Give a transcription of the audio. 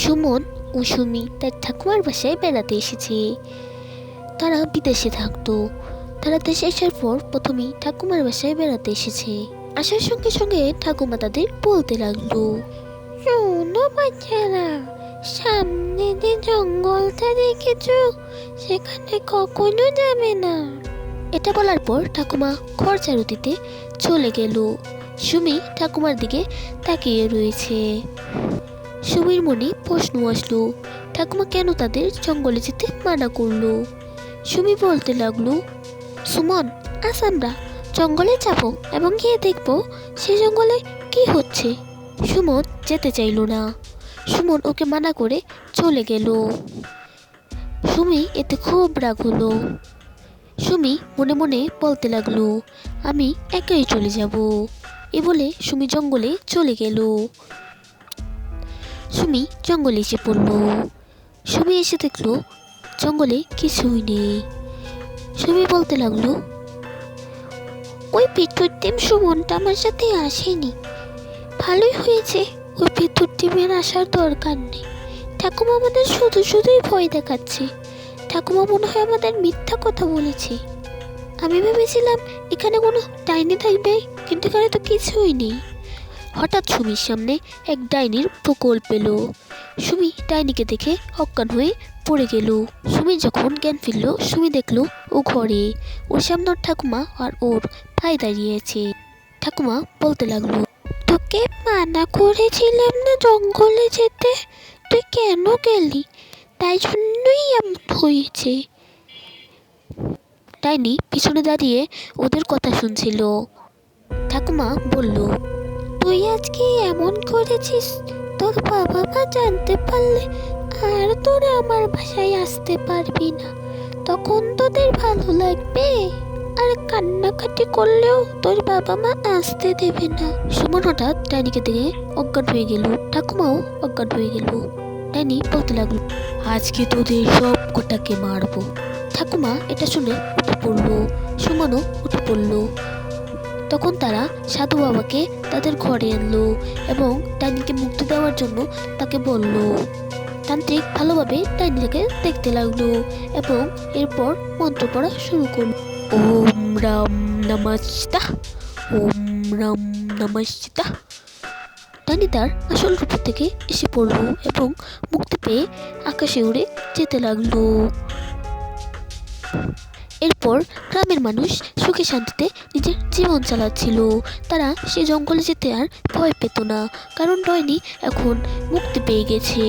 সুমন ও সুমি তার ঠাকুমার বাসায় বেড়াতে এসেছে। তারা বিদেশে থাকতো। তারা দেশে আসার পর প্রথমেই ঠাকুমার বাসায় বেড়াতে এসেছে। আসার সঙ্গে সঙ্গে ঠাকুমা তাদের বলতে লাগল, শোনো বাচ্চারা, সামনে যে জঙ্গলটা দেখেছ, সেখানে কখনো যাবে না। এটা বলার পর ঠাকুমা খরচারু দিতে চলে গেল। সুমি ঠাকুমার দিকে তাকিয়ে রয়েছে। সুমির মনে প্রশ্ন আসলো, ঠাকুমা কেন তাদের জঙ্গলে যেতে মানা করল? সুমি বলতে লাগল, সুমন আস আমরা জঙ্গলে যাব এবং গিয়ে দেখব সে জঙ্গলে কি হচ্ছে। সুমন যেতে চাইলো না। সুমন ওকে মানা করে চলে গেল। সুমি এতে খুব রাগ হলো। সুমি মনে মনে বলতে লাগল, আমি একাই চলে যাব। এ বলে সুমি জঙ্গলে চলে গেল। সুমি জঙ্গলে এসে পড়ল। সুমি এসে দেখল জঙ্গলে কিছুই নেই। সুমি বলতে লাগল, ওই টিম সুমনটা আমার সাথে আসেনি। ভালোই হয়েছে, ওই টিমের আসার দরকার নেই। ঠাকুমা আমাদের শুধু শুধুই ভয় দেখাচ্ছে। ঠাকুমা মনে হয় আমাদের মিথ্যা কথা বলেছে। আমি ভেবেছিলাম এখানে কোনো ডাইনি থাকবে, কিন্তু এখানে তো কিছুই নেই। হঠাৎ সুমির সামনে এক ডাইনির প্রকোল পেল। সুমি ডাইনিকে দেখে অজ্ঞান হয়ে পড়ে গেল। সুমি যখন জ্ঞান ফিরল, সুমি দেখল ও ঘরে। ওর সামনে ঠাকুমা আর ওর ভাই দাঁড়িয়ে আছে। ঠাকুমা বলতে লাগল, তোকে মানা করেছিলাম না জঙ্গলে যেতে? তুই কেন গেলি? তাই জন্যই এমন হয়েছে। ডাইনি পিছনে দাঁড়িয়ে ওদের কথা শুনছিল। ঠাকুমা বলল তুই আজকে এমন করেছিস? তোর বাবা মা জানতে পারলে আর তোরা আমার বাসায় আসতে পারবি না। তখন তোদের ভালো লাগবে। আর কান্নাকাটি করলেও তোর বাবা মা আসতে দেবে না। সুমন হঠাৎ ডাইনিকে দেখে অজ্ঞান হয়ে গেল। ঠাকুমাও অজ্ঞান হয়ে গেল। ডাইনি বলতে লাগল, আজকে তোদের সব কটাকে মারবো। ঠাকুমা এটা শুনে উঠে পড়ল। সুমনও উঠে পড়ল। তখন তারা সাধু বাবাকে তাদের ঘরে আনলো এবং ডাইনিকে মুক্তি দেওয়ার জন্য তাকে বলল। তান্ত্রিক ভালোভাবে ডাইনিটাকে দেখতে লাগল এবং এরপর মন্ত্র পড়া শুরু করল। ওম রাম নমস্তা, ওম রাম নমস্তা। ডাইনি তার আসল রূপ থেকে এসে পড়ল এবং মুক্তি পেয়ে আকাশে উড়ে যেতে লাগল। এরপর গ্রামের মানুষ সুখে শান্তিতে নিজের জীবন চালাচ্ছিল। তারা সে জঙ্গলে যেতে আর ভয় পেত না, কারণ রয়নি এখন মুক্তি পেয়ে গেছে।